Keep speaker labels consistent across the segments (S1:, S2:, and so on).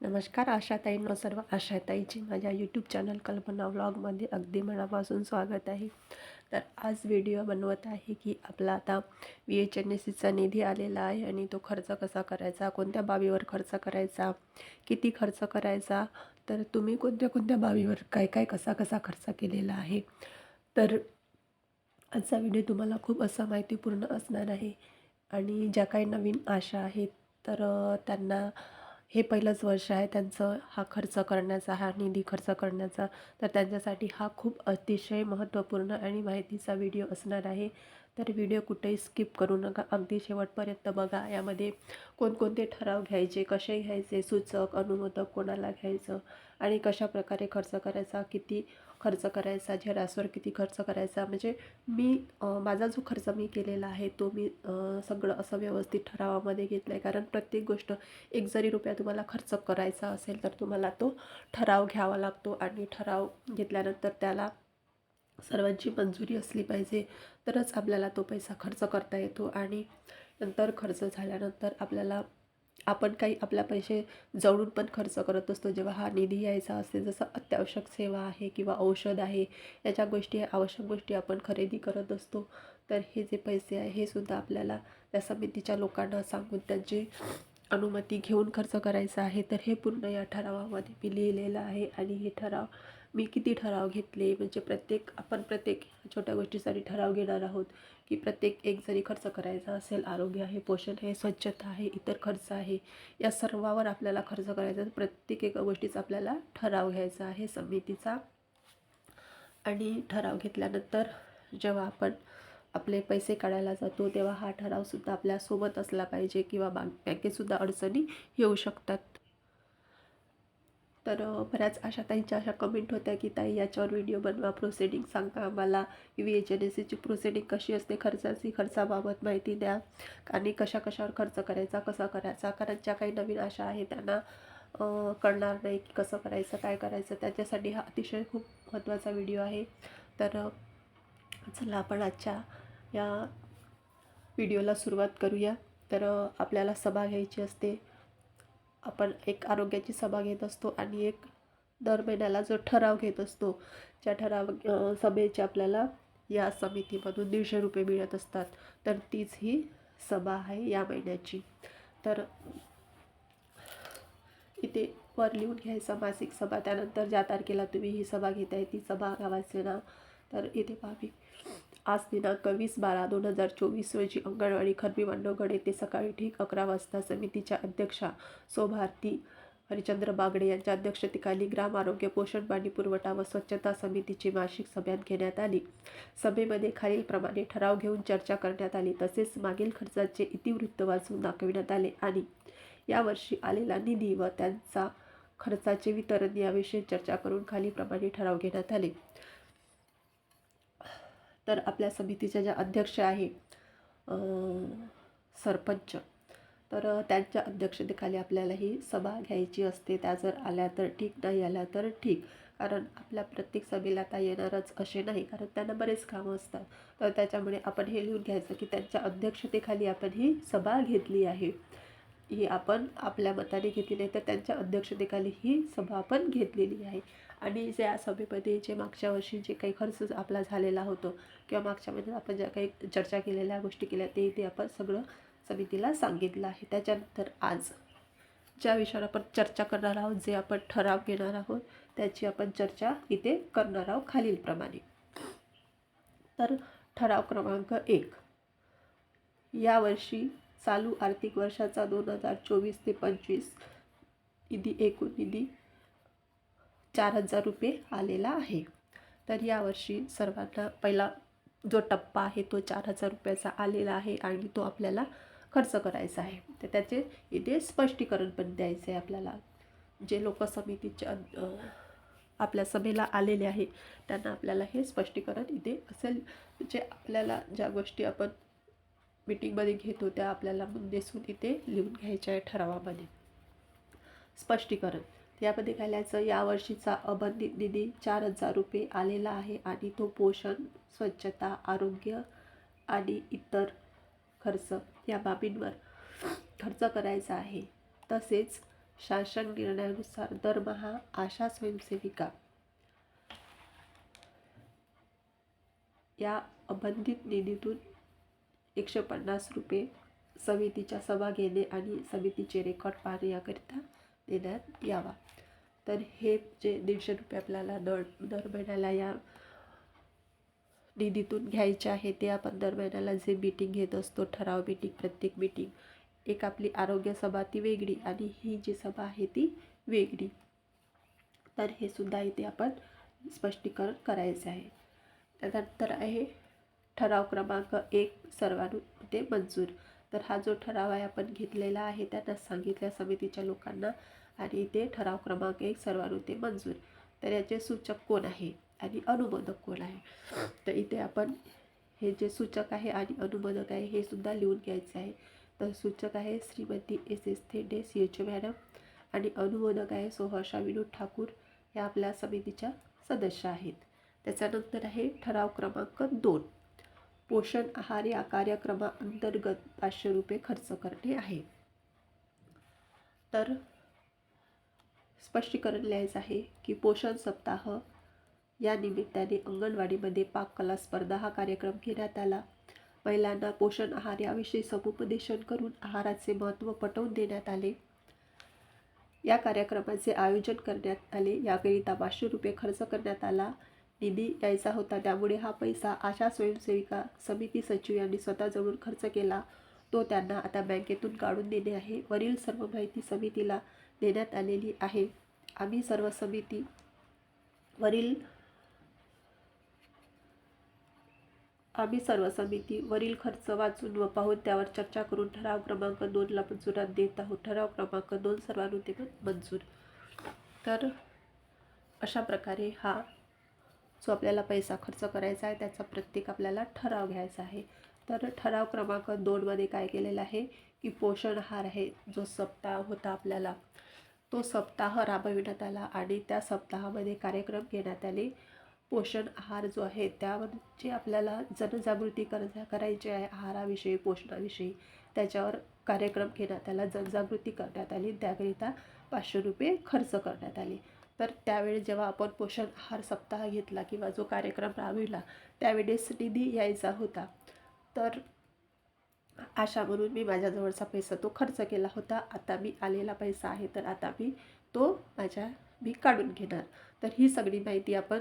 S1: नमस्कार आशाताईंनो सर्व आशाताईची माझ्या यूट्यूब चॅनल कल्पना व्लॉगमध्ये अगदी मनापासून स्वागत आहे. तर आज व्हिडिओ बनवत आहे की आपला आता व्ही एच एन एस सीचा निधी आलेला आहे आणि तो खर्च कसा करायचा कोणत्या बाबीवर खर्च करायचा किती खर्च करायचा तर तुम्ही कोणत्या कोणत्या बाबीवर काय काय कसा कसा खर्च केलेला आहे. तर आजचा व्हिडिओ तुम्हाला खूप असा माहितीपूर्ण असणार आहे. आणि ज्या काही नवीन आशा आहेत तर त्यांना हे पहिलंच वर्ष आहे त्यांचं हा खर्च करण्याचा हा निधी खर्च करण्याचा. तर त्यांच्यासाठी हा खूप अतिशय महत्त्वपूर्ण आणि माहितीचा व्हिडिओ असणार आहे. तर व्हिडिओ कुठेही स्किप करू नका. अगदी शेवटपर्यंत बघा. यामध्ये कोणकोणते ठराव घ्यायचे कसे घ्यायचे सूचक अनुमोदक कोणाला घ्यायचं आणि कशा प्रकारे खर्च करायचा किती खर्च करायचा झेरासवर किती खर्च करायचा म्हणजे मी माझा जो खर्च मी केलेला आहे तो मी सगळं असं व्यवस्थित ठरावामध्ये घेतलं आहे कारण प्रत्येक गोष्ट एक जरी रुपया तुम्हाला खर्च करायचा असेल तर तुम्हाला तो ठराव घ्यावा लागतो आणि ठराव घेतल्यानंतर त्याला सर्वांची मंजुरी असली पाहिजे तरच आपल्याला तो पैसा खर्च करता येतो आणि नंतर खर्च झाल्यानंतर आपल्याला आपण काही आपल्या पैसे जवळून पण खर्च करत असतो. जेव्हा हा निधी यायचा असते जसं अत्यावश्यक सेवा आहे किंवा औषध आहे याच्या गोष्टी आवश्यक गोष्टी आपण खरेदी करत असतो. तर हे जे पैसे आहे हे सुद्धा आपल्याला त्या समितीच्या लोकांना सांगून त्यांची अनुमती घेऊन खर्च करायचा आहे. तर हे पूर्ण या ठरावामध्ये मी लिहिलेलं आहे आणि हे ठराव मी किती ठराव घेतले? म्हणजे प्रत्येक आपण प्रत्येक छोट्या गोष्टीसाठी ठराव घेणार आहोत की प्रत्येक एक जरी खर्च करायचा असेल आरोग्य आहे पोषण आहे स्वच्छता आहे इतर खर्च आहे या सर्वावर आपल्याला खर्च करायचा प्रत्येक एका गोष्टीचा आपल्याला ठराव घ्यायचा आहे समितीचा. आणि ठराव घेतल्यानंतर जेव्हा आपण आपले पैसे काढायला जातो तेव्हा हा ठरावसुद्धा आपल्यासोबत असला पाहिजे किंवा बँकेसुद्धा बँकेतसुद्धा अडचणी येऊ शकतात. तर बऱ्याच अशा ताईंच्या अशा कमेंट होत्या की ताई याच्यावर व्हिडिओ बनवा प्रोसिडिंग सांगा आम्हाला. व्ही एच एन एस सीची प्रोसिडिंग कशी असते खर्चाची खर्चाबाबत माहिती द्या. आणि कशा कशावर खर्च करायचा कसा करायचा? कारण ज्या काही नवीन आशा आहे त्यांना कळणार नाही की कसं करायचं काय करायचं. त्याच्यासाठी हा अतिशय खूप महत्त्वाचा व्हिडिओ आहे. तर चला आपण आजच्या या व्हिडिओला सुरुवात करूया. तर आपल्याला सभा घ्यायची असते. आपण एक आरोग्याची सभा घेत असतो आणि एक दर महिन्याला जो ठराव घेत असतो ज्या ठराव सभेचे आपल्याला या समितीमधून दीडशे रुपये मिळत असतात. तर तीच ही सभा आहे या महिन्याची. तर इथे वर लिहून घ्यायचा मासिक सभा. त्यानंतर ज्या तारखेला तुम्ही ही सभा घेताय ती सभा गावाचे नाव. तर इथे पाहावी आज दिनांक वीस बारा दोन हजार चोवीस रोजी अंगणवाडी खरबी मांडवगड येथे सकाळी ठीक अकरा वाजता समितीच्या अध्यक्षा सोभारती हरिचंद्र बागडे यांच्या अध्यक्षतेखाली ग्राम आरोग्य पोषण पाणी पुरवठा व स्वच्छता समितीची मासिक सभ्यात घेण्यात आली. सभेमध्ये खालीलप्रमाणे ठराव घेऊन चर्चा करण्यात आली तसेच मागील खर्चाचे इतिवृत्त वाचून दाखविण्यात आले आणि यावर्षी आलेला निधी व त्यांचा खर्चाचे वितरण याविषयी चर्चा करून खालीलप्रमाणे ठराव घेण्यात आले. तर आपल्या समितीच्या ज्या अध्यक्ष आहे सरपंच तर त्यांच्या अध्यक्षतेखाली आपल्याला ही सभा घ्यायची असते. त्या जर आल्या तर ठीक नाही आल्या तर ठीक. कारण आपल्या प्रत्येक सभेला आता येणारच असे नाही. कारण त्यांना बरेच कामं असतात. तर त्याच्यामुळे आपण हे लिहून घ्यायचं की त्यांच्या अध्यक्षतेखाली आपण ही सभा घेतली आहे. ही आपण आपल्या मताने घेतली नाही तर त्यांच्या अध्यक्षतेखाली ही सभा आपण घेतलेली आहे. आणि ज्या सभेमध्ये जे मागच्या वर्षी जे काही खर्च आपला झालेला होतो किंवा मागच्या महिन्यात आपण ज्या काही चर्चा केलेल्या गोष्टी केल्या ते ते आपण सगळं समितीला सांगितलं आहे. त्याच्यानंतर आज ज्या विषयावर आपण चर्चा करणार आहोत जे आपण ठराव घेणार आहोत त्याची आपण चर्चा इथे करणार आहोत खालीलप्रमाणे. तर ठराव क्रमांक एक. यावर्षी चालू आर्थिक वर्षाचा दोन हजार चोवीस ते पंचवीस निधी एकूण निधी चार हजार रुपये आलेला आहे. तर यावर्षी सर्वांना पहिला जो टप्पा आहे तो चार हजार रुपयाचा आलेला आहे आणि तो आपल्याला खर्च करायचा आहे. तर त्याचे इथे स्पष्टीकरण पण द्यायचं आहे आपल्याला. जे लोक समितीच्या आपल्या सभेला आलेले आहे त्यांना आपल्याला हे स्पष्टीकरण इथे असेल. जे आपल्याला ज्या गोष्टी आपण मीटिंगमध्ये घेतो त्या आपल्याला मुद्देसून इथे लिहून घ्यायच्या आहे ठरावामध्ये. स्पष्टीकरण. यामध्ये काय लिहायचं? यावर्षीचा अबंधित निधी चार हजार रुपये आलेला आहे आणि तो पोषण स्वच्छता आरोग्य आणि इतर खर्च या बाबींवर खर्च करायचा आहे. तसेच शासन निर्णयानुसार दरमहा आशा स्वयंसेविका या अबंधित निधीतून एकशे पन्नास रुपये समितीच्या सभा घेणे आणि समितीचे रेकॉर्ड पाहणे याकरिता देण्यात यावा. तर हे जे दीडशे रुपये आपल्याला दर दर महिन्याला या निधीतून घ्यायचे आहे ते आपण दर महिन्याला जे मीटिंग घेत असतो ठराव मीटिंग प्रत्येक मीटिंग एक आपली आरोग्य सभा ती वेगळी आणि ही जी सभा आहे ती वेगळी. तर हे सुद्धा इथे आपण स्पष्टीकरण करायचे आहे. त्यानंतर आहे ठराव क्रमांक एक सर्वानुमते मंजूर. तर हा जो ठराव आहे आपण घेतलेला आहे त्यांना सांगितल्या समितीच्या लोकांना आणि ते ठराव क्रमांक एक सर्वानुमते मंजूर. तर याचे सूचक कोण आहे आणि अनुमोदक कोण आहे? तर इथे आपण हे जे सूचक आहे आणि अनुमोदक आहे हे सुद्धा लिहून घ्यायचे आहे. तर सूचक आहे Shrimati S S Thende C H madam आणि अनुमोदक आहे सोहर्षा विनोद ठाकूर. या आपल्या समितीच्या सदस्य आहेत. त्याच्यानंतर आहे ठराव क्रमांक दोन. पोषण आहार या कार्यक्रमाअंतर्गत पाचशे रुपये खर्च करणे आहे. तर स्पष्टीकरण लिहायचं आहे की पोषण सप्ताह या निमित्ताने अंगणवाडीमध्ये पाककला स्पर्धा हा कार्यक्रम घेण्यात आला. महिलांना पोषण आहार याविषयी समुपदेशन करून आहाराचे महत्त्व पटवून देण्यात आले. या कार्यक्रमाचे आयोजन करण्यात आले. याकरिता पाचशे रुपये खर्च करण्यात आला. निधी यायचा होता त्यामुळे हा पैसा आशा स्वयंसेविका समिती सचिव यांनी स्वतःजवळून खर्च केला. तो त्यांना आता बँकेतून काढून देणे आहे. वरील सर्व माहिती समितीला देण्यात आलेली आहे. आम्ही सर्व समिती वरील आम्ही सर्व समिती वरील खर्च वाचून व पाहून त्यावर चर्चा करून ठराव क्रमांक दोनला मंजुरात देत आहोत. ठराव क्रमांक दोन सर्वानुते मंजूर. तर अशा प्रकारे हा जो आपल्याला पैसा खर्च करायचा आहे त्याचा प्रत्येक आपल्याला ठराव घ्यायचा आहे. तर ठराव क्रमांक दोनमध्ये काय केलेलं आहे की पोषण आहार आहे जो सप्ताह होता आपल्याला तो सप्ताह राबविण्यात आला आणि त्या सप्ताहामध्ये कार्यक्रम घेण्यात आले. पोषण आहार जो आहे त्यावर जे आपल्याला जनजागृती कर करायची आहे आहाराविषयी पोषणाविषयी त्याच्यावर कार्यक्रम घेण्यात आला जनजागृती करण्यात आली. त्याकरिता पाचशे रुपये खर्च करण्यात आले. तर त्यावेळी जेव्हा आपण पोषण आहार सप्ताह घेतला किंवा जो कार्यक्रम राबविला त्यावेळेस निधी यायचा होता. तर आशा म्हणून मी माझ्याजवळचा पैसा तो खर्च केला होता. आता मी आलेला पैसा आहे तर आता मी तो माझ्या मी काढून घेणार. तर ही सगळी माहिती आपण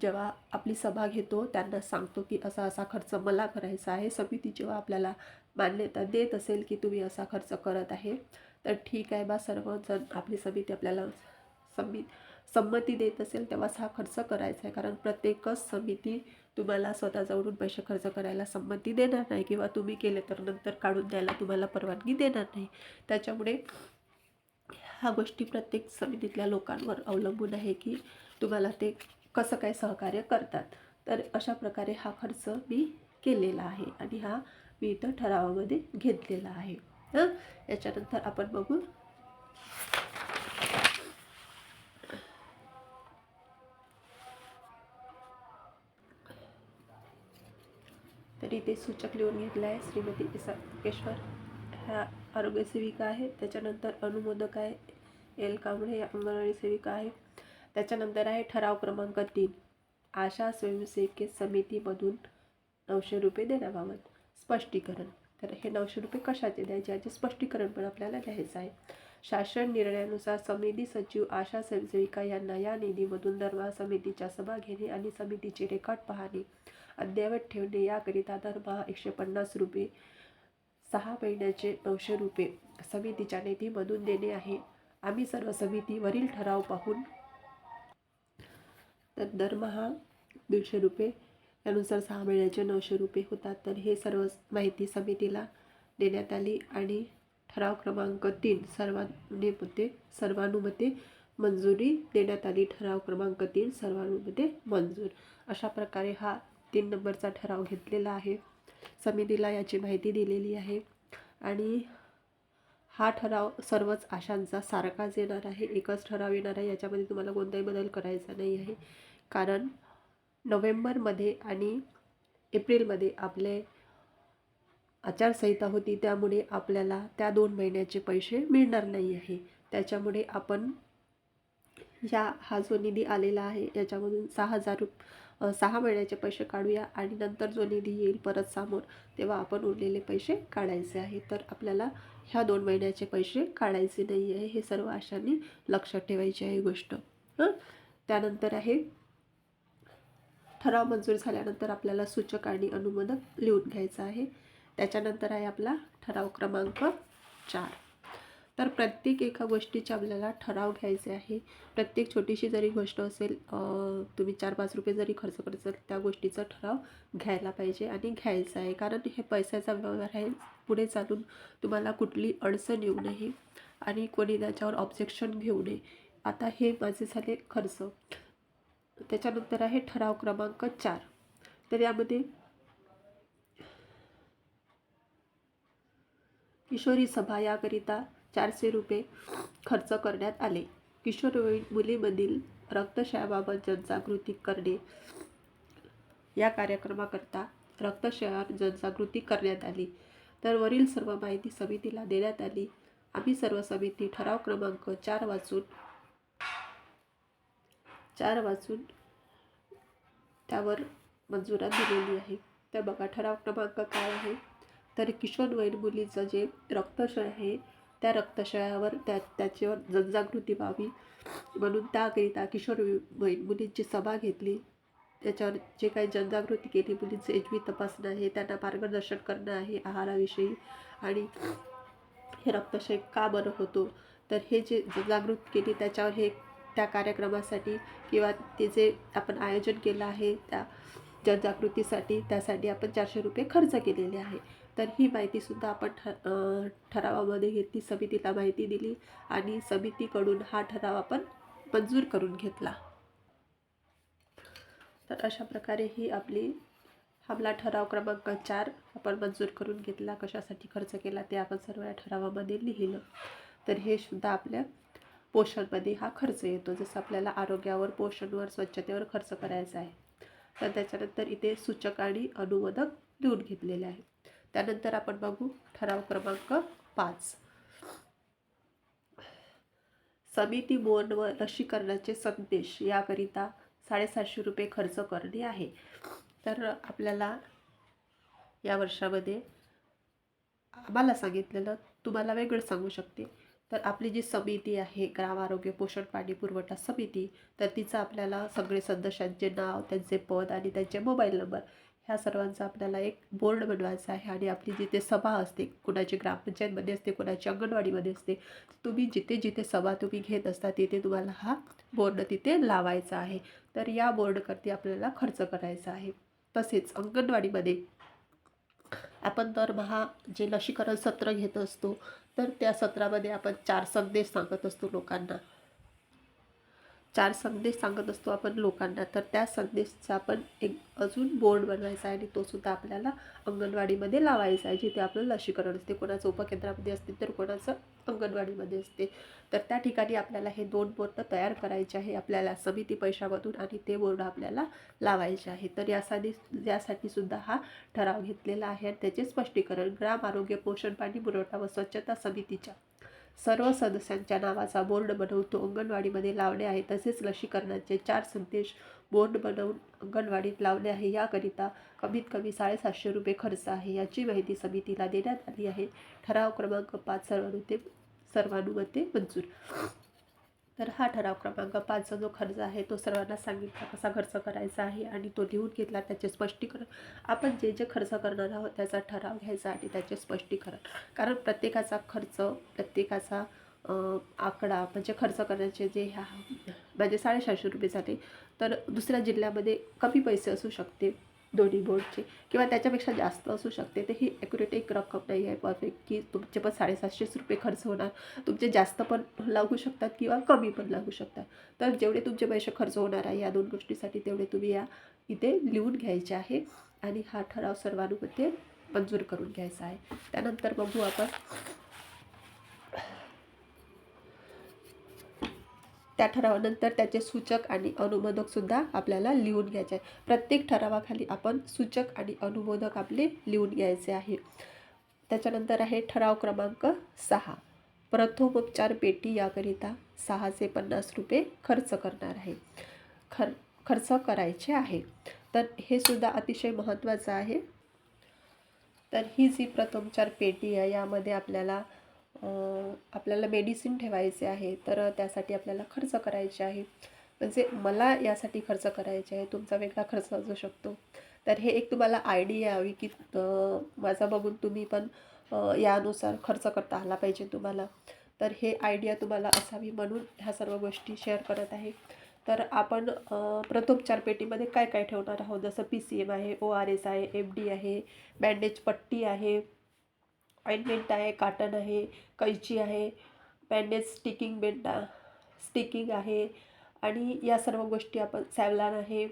S1: जेव्हा आपली सभा घेतो त्यांना सांगतो की असा असा खर्च मला करायचा आहे. समिती जेव्हा आपल्याला मान्यता देत असेल की तुम्ही असा खर्च करत आहे तर ठीक आहे बा. सर्वजण आपली समिती आपल्याला समिती संमती देत असेल तेव्हाच हा खर्च करायचा आहे. कारण प्रत्येकच समिती तुम्हाला स्वतःजवळून पैसे खर्च करायला संमती देणार नाही किंवा तुम्ही केले तर नंतर काढून द्यायला तुम्हाला परवानगी देणार नाही. त्याच्यामुळे ह्या गोष्टी प्रत्येक समितीतल्या लोकांवर अवलंबून आहे की तुम्हाला ते कसं काय सहकार्य करतात. तर अशा प्रकारे हा खर्च मी केलेला आहे आणि हा मी इथं ठरावामध्ये घेतलेला आहे. हं? याच्यानंतर आपण बघू तर इथे सूचक लिहून घेतला आहे. श्रीमती इसाकेश्वर ह्या आरोग्य सेविका आहे. त्याच्यानंतर अनुमोदक आहे. एल. कांबळे या अंगणवाडी सेविका आहे. त्याच्यानंतर आहे ठराव क्रमांक तीन. आशा स्वयंसेविके समितीमधून नऊशे रुपये देण्याबाबत स्पष्टीकरण. तर हे नऊशे रुपये कशाचे द्यायचे? याचे स्पष्टीकरण पण आपल्याला द्यायचं आहे. शासन निर्णयानुसार समिती सचिव आशा स्वयंसेविका यांना या निधीमधून दरमहा समितीच्या सभा घेणे आणि समितीचे रेकॉर्ड पाहणे अद्ययावत ठेवणे याकरिता दरमहा एकशे पन्नास रुपये सहा महिन्याचे नऊशे रुपये समितीच्या निधीमधून देणे आहे. आम्ही सर्व समितीवरील ठराव पाहून तर दरमहा दीडशे रुपये यानुसार सहा महिन्याचे नऊशे रुपये होतात. तर हे सर्व माहिती समितीला देण्यात आली आणि ठराव क्रमांक तीन सर्वानुमते सर्वानुमते मंजुरी देण्यात आली. ठराव क्रमांक तीन सर्वानुमते मंजूर. अशा प्रकारे हा तीन नंबरचा ठराव घेतलेला आहे. समितीला याची माहिती दिलेली आहे. आणि हा ठराव सर्वच आशांचा सारखाच येणार आहे. एकच ठराव येणार आहे. याच्यामध्ये तुम्हाला कोणताही बदल करायचा नाही आहे. कारण नोव्हेंबरमध्ये आणि एप्रिलमध्ये आपले आचारसंहिता होती. त्यामुळे आपल्याला त्या दोन महिन्याचे पैसे मिळणार नाही आहे. त्याच्यामुळे आपण या हा जो निधी आलेला आहे याच्यामधून सहा हजार रुप सहा महिन्याचे पैसे काढूया आणि नंतर जो निधी येईल परत समोर तेव्हा आपण उरलेले पैसे काढायचे आहे. तर आपल्याला ह्या दोन महिन्याचे पैसे काढायचे नाही आहे हे सर्व अशांनी लक्षात ठेवायची आहे गोष्ट. हं? त्यानंतर आहे ठराव मंजूर झाल्यानंतर आपल्याला सूचक आणि अनुमोदक लिहून घ्यायचं आहे. त्याच्यानंतर आहे आपला ठराव क्रमांक चार. तर प्रत्येक एका गोष्टीचे आपल्याला ठराव घ्यायचे आहे. प्रत्येक छोटीशी जरी गोष्ट असेल तुम्ही चार पाच रुपये जरी खर्च करत असाल त्या गोष्टीचा ठराव घ्यायला पाहिजे आणि घ्यायचा आहे. कारण हे पैशाचा व्यवहार आहे. पुढे चालून तुम्हाला कुठली अडचण येऊ नये आणि कोणी त्याच्यावर ऑब्जेक्शन घेऊ नये. आता हे माझे झाले खर्च. त्याच्यानंतर आहे ठराव क्रमांक चार. तर यामध्ये किशोरी सभा याकरिता चारशे रुपये खर्च करण्यात आले. किशोरवयीन मुलीमधील रक्तक्षयाबाबत जनजागृती करणे. या कार्यक्रमाकरता रक्तक्षयावर जनजागृती करण्यात आली. तर वरील सर्व माहिती समितीला देण्यात आली. आम्ही सर्व समिती ठराव क्रमांक चार वाचून चार वाचून त्यावर मंजुरा दिलेली आहे. तर बघा ठराव क्रमांक काय आहे? तर किशोरवयीन मुलीचं जे रक्तक्षय आहे त्या रक्तशयावर त्या त्याच्यावर जनजागृती व्हावी म्हणून त्याकरिता किशोर मुलींची सभा घेतली. त्याच्यावर जे काही जनजागृती केली मुलींचं एच बी तपासणं आहे त्यांना मार्गदर्शन करणं आहे आहाराविषयी. आणि हे रक्तक्षय का बरं होतो? तर हे जे जागृत केली त्याच्यावर हे त्या कार्यक्रमासाठी किंवा ते जे आपण आयोजन केलं आहे त्या जनजागृतीसाठी त्यासाठी आपण चारशे रुपये खर्च केलेले आहे. तर ही माहितीसुद्धा आपण ठ ठरावामध्ये घेतली समितीला माहिती दिली आणि समितीकडून हा ठराव आपण मंजूर करून घेतला. तर अशा प्रकारे ही आपली आपला ठराव क्रमांक चार आपण मंजूर करून घेतला. कशासाठी खर्च केला ते आपण सर्व या ठरावामध्ये लिहिलं. तर हे सुद्धा आपल्या पोषणमध्ये हा खर्च येतो. जसं आपल्याला आरोग्यावर पोषणवर स्वच्छतेवर खर्च करायचा आहे. तर त्याच्यानंतर इथे सूचक आणि अनुवादक लिहून घेतलेले आहे त्यानंतर आपण बघू ठराव क्रमांक पाच. समिती मोहन व लसीकरणाचे संदेश याकरिता साडेसातशे रुपये खर्च करणे आहे. तर आपल्याला या वर्षामध्ये आम्हाला सांगितलेलं तुम्हाला वेगळं सांगू शकते. तर आपली जी समिती आहे ग्राम आरोग्य पोषण पाणी पुरवठा समिती तर तिचं आपल्याला सगळे सदस्यांचे नाव त्यांचे पद आणि त्यांचे मोबाईल नंबर ह्या सर्वांचा आपल्याला एक बोर्ड बनवायचा आहे आणि आपली जिथे सभा असते कुणाची ग्रामपंचायतमध्ये असते कुणाची अंगणवाडीमध्ये असते तुम्ही जिथे जिथे सभा तुम्ही घेत असता तिथे तुम्हाला हा बोर्ड तिथे लावायचा आहे. तर या बोर्डवरती आपल्याला खर्च करायचा आहे. तसेच अंगणवाडीमध्ये आपण दरमहा जे लसीकरण सत्र घेत असतो तर त्या सत्रामध्ये आपण चार संदेश सांगत असतो लोकांना. चार संदेश सांगत असतो आपण लोकांना तर त्या संदेशचा आपण एक अजून बोर्ड बनवायचा आहे आणि तो सुद्धा आपल्याला अंगणवाडीमध्ये लावायचा आहे जिथे आपलं लसीकरण असते. कोणाचं उपकेंद्रामध्ये असते तर कोणाचं अंगणवाडीमध्ये असते. तर त्या ठिकाणी आपल्याला हे दोन बोर्ड तयार करायचे आहे आपल्याला समिती पैशामधून आणि ते बोर्ड आपल्याला लावायचे आहे. तर यासाठी यासाठी सुद्धा हा ठराव घेतलेला आहे आणि त्याचे स्पष्टीकरण ग्राम आरोग्य पोषण पाणी पुरवठा व स्वच्छता समितीच्या सर्व सदस्यांच्या नावाचा बोर्ड बनवून तो अंगणवाडीमध्ये लावणे आहे. तसेच लसीकरणाचे चार संदेश बोर्ड बनवून अंगणवाडीत लावणे आहे. याकरिता कमीत कमी साडेसातशे रुपये खर्च आहे. याची माहिती समितीला देण्यात आली आहे. ठराव क्रमांक पाच सर्वानुते सर्वानुमते मंजूर. तर हा ठराव क्रमांक पाचचा जो खर्च आहे तो सर्वांना सांगितला कसा खर्च करायचा आहे आणि तो लिहून घेतला त्याचे स्पष्टीकरण. आपण जे जे खर्च करणार आहोत त्याचा ठराव घ्यायचा आणि त्याचे स्पष्टीकरण. कारण प्रत्येकाचा खर्च प्रत्येकाचा आकडा म्हणजे खर्च करण्याचे जे ह्या म्हणजे साडेसहाशे रुपये झाले तर दुसऱ्या जिल्ह्यामध्ये कमी पैसे असू शकते. दोन्ही बोर्डचे किंवा त्याच्यापेक्षा जास्त असू शकते. तर ही ॲक्युरेट एक रक्कम नाही आहे. परफेक्ट की तुमचे पण साडेसातशेच रुपये खर्च होणार. तुमचे जास्त पण लागू शकतात किंवा कमी पण लागू शकतात. तर जेवढे तुमचे पैसे खर्च होणार आहे या दोन गोष्टीसाठी तेवढे तुम्ही या इथे लिहून घ्यायचे आहे. आणि हा ठराव सर्वानुमते मंजूर करून घ्यायचा आहे. त्यानंतर बघू आपण त्या ठरावानंतर त्याचे सूचक आणि अनुमोदकसुद्धा आपल्याला लिहून घ्यायचे आहे. प्रत्येक ठरावाखाली आपण सूचक आणि अनुमोदक आपले लिहून घ्यायचे आहे. त्याच्यानंतर आहे ठराव क्रमांक सहा. प्रथमोपचार पेटी याकरिता सहाशे पन्नास रुपये खर्च करणार आहे. खर खर्च करायचे आहे. तर हे सुद्धा अतिशय महत्त्वाचं आहे. तर ही जी प्रथमोपचार पेटी आहे यामध्ये आपल्याला आपल्याला मेडिसिन ठेवायचे आहे तर त्यासाठी आपल्याला खर्च करायचे आहे. म्हणजे मला यासाठी खर्च करायचे आहे तुमचा वेगळा खर्च असू शकतो. तर हे एक तुम्हाला आयडिया यावी की माझा बघून तुम्ही पण यानुसार खर्च करता आला पाहिजे तुम्हाला. तर हे आयडिया तुम्हाला असावी म्हणून ह्या सर्व गोष्टी शेअर करत आहे. तर आपण अं, प्रथमोपचार पेटीमध्ये काय काय ठेवणार आहोत? जसं पी सी एम आहे ओ आर एस आहे एफ डी आहे बँडेज पट्टी आहे ऑइंटमेंट आहे काटन आहे कैची आहे बँडेज स्टिकिंग बेंडा स्टिकिंग आहे आणि या सर्व गोष्टी आपण सॅवलान आहे.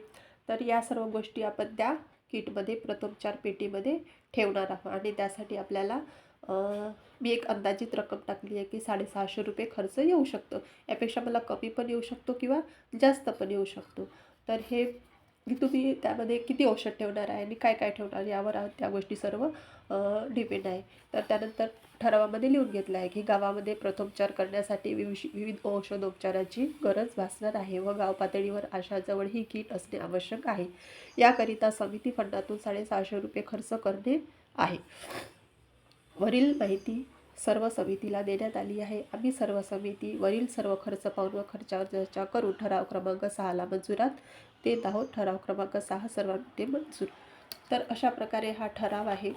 S1: तर या सर्व गोष्टी आपण त्या किटमध्ये प्रथमचार पेटीमध्ये ठेवणार आहोत आणि त्यासाठी आपल्याला मी एक अंदाजित रक्कम टाकली आहे की साडेसहाशे रुपये खर्च येऊ शकतो. यापेक्षा मला कमी पण येऊ शकतो किंवा जास्त पण येऊ शकतो. तर हे की तुम्ही त्यामध्ये किती औषध ठेवणार आहे आणि काय काय ठेवणार यावर त्या गोष्टी सर्व डिपेंड आहे. तर त्यानंतर ठरावामध्ये लिहून घेतलं आहे की गावामध्ये प्रथमोपचार करण्यासाठी विविध विविध औषधोपचाराची गरज भासणार आहे व गाव पातळीवर आशाजवळ ही किट असणे आवश्यक आहे. याकरिता समिती फंडातून साडेसहाशे रुपये खर्च करणे आहे. वरील माहिती सर्व समितीला देण्यात आली आहे. आम्ही सर्व समिती वरील सर्व खर्च पाहून व खर्चावर चर्चा करून ठराव क्रमांक सहाला मंजुरात देत आहोत ठराव क्रमांक सहा सर्वांमध्ये मंजूर. तर अशा प्रकारे हा ठराव आहे.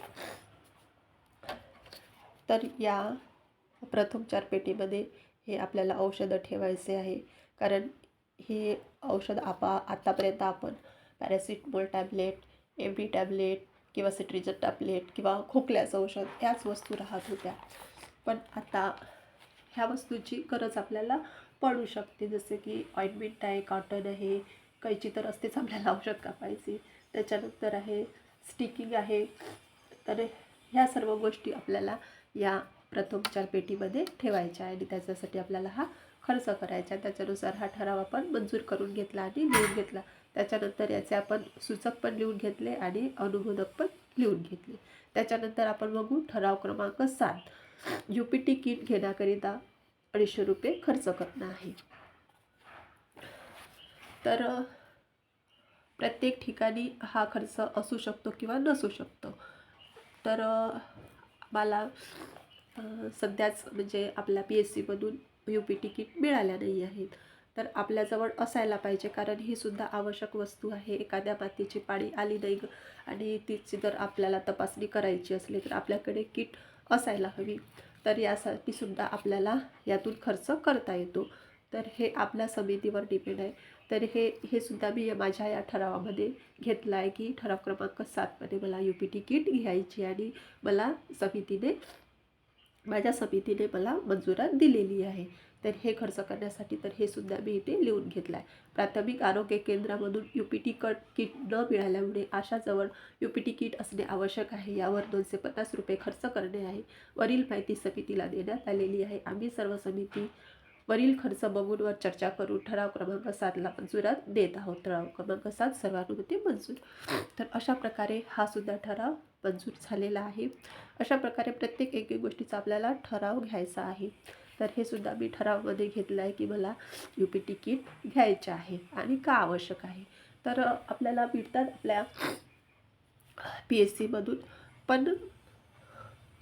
S1: तर या प्रथमचार पेटीमध्ये हे आपल्याला औषधं ठेवायचे आहे. कारण हे औषध आपा आत्तापर्यंत आपण paracetamol tablet M D tablet किंवा सिट्रिजन टॅबलेट किंवा खोकल्याचं औषध याच वस्तू राहत होत्या. पण आता ह्या वस्तूची गरज आपल्याला पडू शकते. जसे की ऑइंटमेंट आहे कॉटन आहे कैची तर असतेच आपल्याला औषध कापायची. त्याच्यानंतर आहे स्टिकिंग आहे. तर ह्या सर्व गोष्टी आपल्याला या प्रथमचार पेटीमध्ये ठेवायच्या आहे आणि त्याच्यासाठी आपल्याला हा खर्च करायचा. त्याच्यानुसार हा ठराव आपण मंजूर करून घेतला आणि लिहून घेतला. त्याच्यानंतर याचे आपण सूचक पण लिहून घेतले आणि अनुमोदक पण लिहून घेतले. त्याच्यानंतर आपण बघू ठराव क्रमांक सात. यू पी टी किट घेण्याकरिता अडीचशे रुपये खर्च करणं आहे. तर प्रत्येक ठिकाणी हा खर्च असू शकतो किंवा नसू शकतो. तर मला सध्याच म्हणजे आपल्या पी एस सीमधून यू पी तिकीट मिळाल्या नाही आहेत. तर आपल्याजवळ असायला पाहिजे कारण ही सुद्धा आवश्यक वस्तू आहे. एखाद्या मातीची पाळी आली नाही आणि तिची जर आपल्याला तपासणी करायची असली तर आपल्याकडे किट असायला हवी. तर यासाठी सुद्धा आपल्याला यातून खर्च करता येतो. तर हे आपल्या समितीवर डिपेंड आहे. तर हे हे सुद्धा मी माझ्या या ठरावामध्ये घेतलं आहे की ठराव क्रमांक सातमध्ये मला यू पी टी किट घ्यायची आणि मला समितीने माझ्या समितीने मला मंजुरा दिलेली आहे. तर हे खर्च करण्यासाठी तर हे सुद्धा मी इथे लिहून घेतलं आहे प्राथमिक आरोग्य केंद्रामधून U P T cut kit न मिळाल्यामुळे आशाजवळ यू पी टी किट असणे आवश्यक आहे. यावर दोनशे पन्नास रुपये खर्च करणे आहे. वरील माहिती समितीला देण्यात आलेली आहे. आम्ही सर्व समिती वरील खर्च बघूनवर चर्चा करून ठराव क्रमांक सातला मंजुरात देत आहोत. ठराव क्रमांक सात सर्वानुमते मंजूर. तर अशा प्रकारे हा सुद्धा ठराव मंजूर झालेला आहे. अशा प्रकारे प्रत्येक एक एक गोष्टीचा आपल्याला ठराव घ्यायचा आहे. तर हे सुद्धा मी ठरावमध्ये घेतलं आहे की मला यू पी तिकीट घ्यायचे आहे आणि का आवश्यक आहे. तर आपल्याला मिळतात आपल्या पी एस सीमधून पण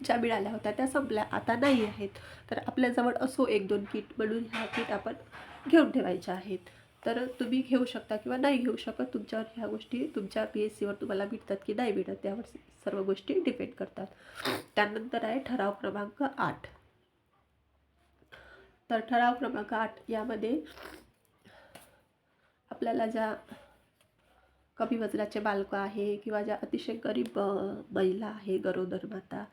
S1: ज्या मिळाल्या होत्या त्या संपल्या. आता नाही आहेत. तर आपल्याजवळ असो एक दोन किट म्हणून ह्या किट आपण घेऊन ठेवायच्या आहेत. तर तुम्ही घेऊ शकता किंवा नाही घेऊ शकत तुमच्यावर ह्या गोष्टी तुमच्या पी एस सीवर तुम्हाला मिळतात की नाही मिळत त्यावर सर्व गोष्टी डिपेंड करतात. त्यानंतर आहे ठराव क्रमांक आठ. तर ठराव क्रमांक आठ यामध्ये आपल्याला ज्या कमी वजनाचे बालकं आहे किंवा ज्या अतिशय गरीब महिला आहे गरोदर माता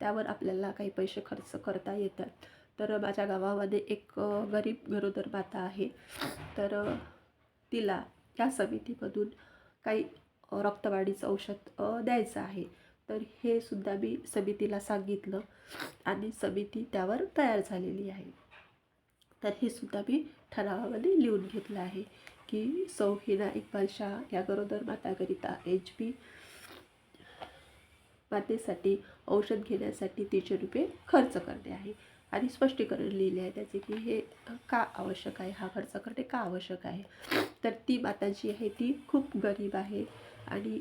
S1: त्यावर आपल्याला काही पैसे खर्च करता येतात. तर माझ्या गावामध्ये एक गरीब गरोदर माता आहे. तर तिला या समितीमधून काही रक्तवाढीचं औषध द्यायचं आहे. तर हे सुद्धा मी समितीला सांगितलं आणि समिती त्यावर तयार झालेली आहे. तर हे सुद्धा मी ठरावामध्ये लिहून घेतलं आहे की सौहिना इक्बाल शाह या गरोदर माताकरिता एच पी मातेसाठी औषध घेण्यासाठी तीनशे रुपये खर्च करणे आहे. आणि स्पष्टीकरण लिहिले आहे त्याचे की हे का आवश्यक आहे हा खर्च करणे का आवश्यक आहे? तर ती माता जी आहे ती खूप गरीब आहे आणि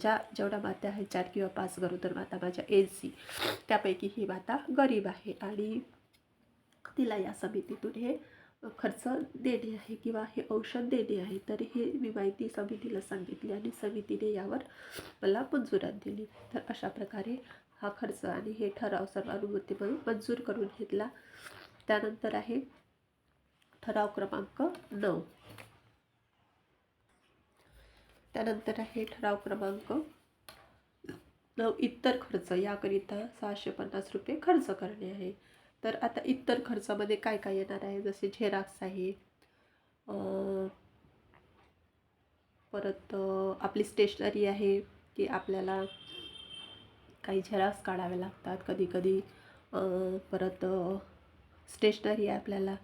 S1: ज्या जेवढ्या माता आहेत चार किंवा पाच गरोदर माता माझ्या एन सी त्यापैकी ही माता गरीब आहे. आणि तिला या समितीतून हे खर्च देणे आहे किंवा हे औषध देणे आहे तर हे मी माहिती समितीला सांगितली आणि समितीने यावर मला मंजुरात दिली. तर अशा प्रकारे हा खर्च आणि हे ठराव सर्व अनुमतीमध्ये मंजूर करून घेतला. त्यानंतर आहे ठराव क्रमांक नऊ. त्यानंतर आहे ठराव क्रमांक नऊ. इतर खर्च याकरिता सहाशे पन्नास रुपये खर्च करणे आहे. तर आता इतर खर्चामध्ये काय काय येणार आहे? जसे झेरॉक्स आहे. परत आपली स्टेशनरी आहे की आपल्याला काही झेरॉक्स काढावे लागतात. कधी कधी परत स्टेशनरी आहे आपल्याला.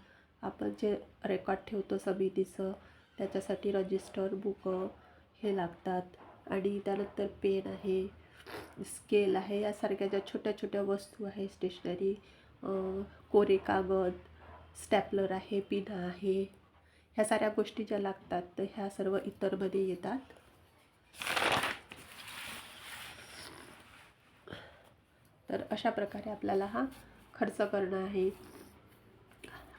S1: आपण जे रेकॉर्ड ठेवतो समितीचं त्याच्यासाठी रजिस्टर बुक हे लागतात. आणि त्यानंतर पेन आहे स्केल आहे यासारख्या ज्या छोट्या छोट्या वस्तू आहे स्टेशनरी कोरे कागद स्टॅपलर आहे पिन आहे ह्या साऱ्या गोष्टी ज्या लागतात तर ह्या सर्व इतरमध्ये येतात. तर अशा प्रकारे आपल्याला हा खर्च करणं आहे.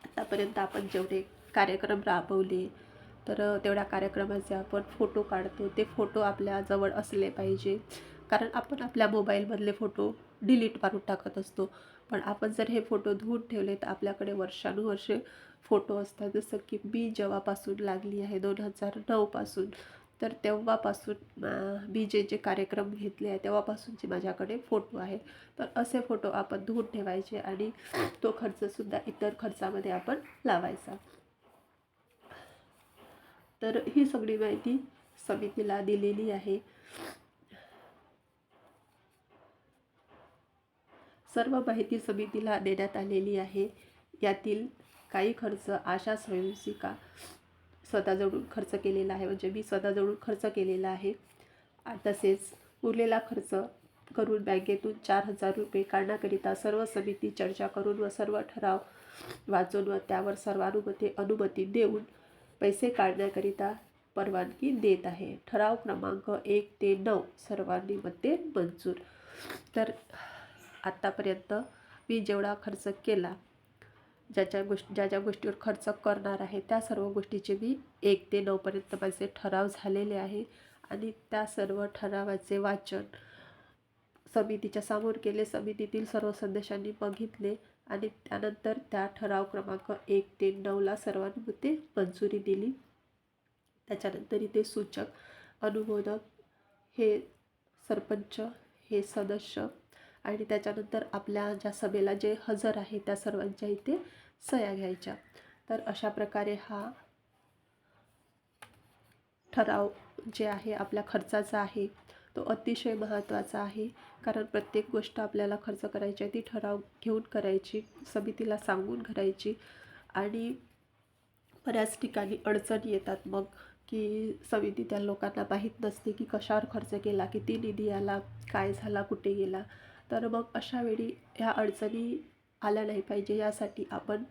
S1: आतापर्यंत आपण जेवढे कार्यक्रम राबवले तर तेवढ्या कार्यक्रमाचे आपण फोटो काढतो. ते फोटो आपल्याजवळ असले पाहिजे. कारण आपण आपल्या मोबाईलमधले फोटो डिलीट मारून टाकत असतो. पण आपण जर हे फोटो धुवून ठेवले तर आपल्याकडे वर्षानुवर्षे फोटो असतात. जसं की मी जेव्हापासून लागली आहे दोन हजार नऊपासून तर तेव्हापासून मी जे जे कार्यक्रम घेतले आहे तेव्हापासूनचे माझ्याकडे फोटो आहे तर असे फोटो आपण धुवून ठेवायचे आणि तो खर्चसुद्धा इतर खर्चामध्ये आपण लावायचा. तर ही सगळी माहिती समितीला दिलेली आहे. सर्व माहिती समितीला देण्यात आलेली आहे. यातील काही खर्च आशा स्वयंसेविका स्वतःजवळून खर्च केलेला आहे. म्हणजे मी स्वतःजवळून खर्च केलेला आहे. तसेच उरलेला खर्च करून बँकेतून चार हजार रुपये काढण्याकरिता सर्व समिती चर्चा करून व सर्व ठराव वाचून व त्यावर सर्वानुमते अनुमती देऊन पैसे काढण्याकरिता परवानगी देत आहे. ठराव क्रमांक एक ते नऊ सर्वांनी मध्ये मंजूर. तर आत्तापर्यंत मी जेवढा खर्च केला ज्याच्या गोष्टी ज्या ज्या गोष्टीवर खर्च करणार आहे त्या सर्व गोष्टीचे मी एक ते नऊपर्यंत माझे ठराव झालेले आहे. आणि त्या सर्व ठरावाचे वाचन समितीच्या समोर केले. समितीतील सर्व सदस्यांनी बघितले आणि त्यानंतर त्या ठराव क्रमांक एक ते नऊला सर्वांमध्ये मंजुरी दिली. त्याच्यानंतर इथे सूचक अनुमोदक हे सरपंच हे सदस्य आणि त्याच्यानंतर आपल्या ज्या सभेला जे हजर आहे त्या सर्वांच्या इथे सह्या घ्यायच्या. तर अशा प्रकारे हा ठराव जे आहे आपल्या खर्चाचा आहे तो अतिशय महत्त्वाचा आहे. कारण प्रत्येक गोष्ट आपल्याला खर्च करायची आहे ती ठराव घेऊन करायची समितीला सांगून करायची. आणि बऱ्याच ठिकाणी अडचणी येतात मग की समिती त्या लोकांना माहीत नसते की कशावर खर्च केला किती निधी आला काय झाला कुठे गेला. तर मग अशा वेळी ह्या अडचणी आल्या नाही पाहिजे यासाठी आपण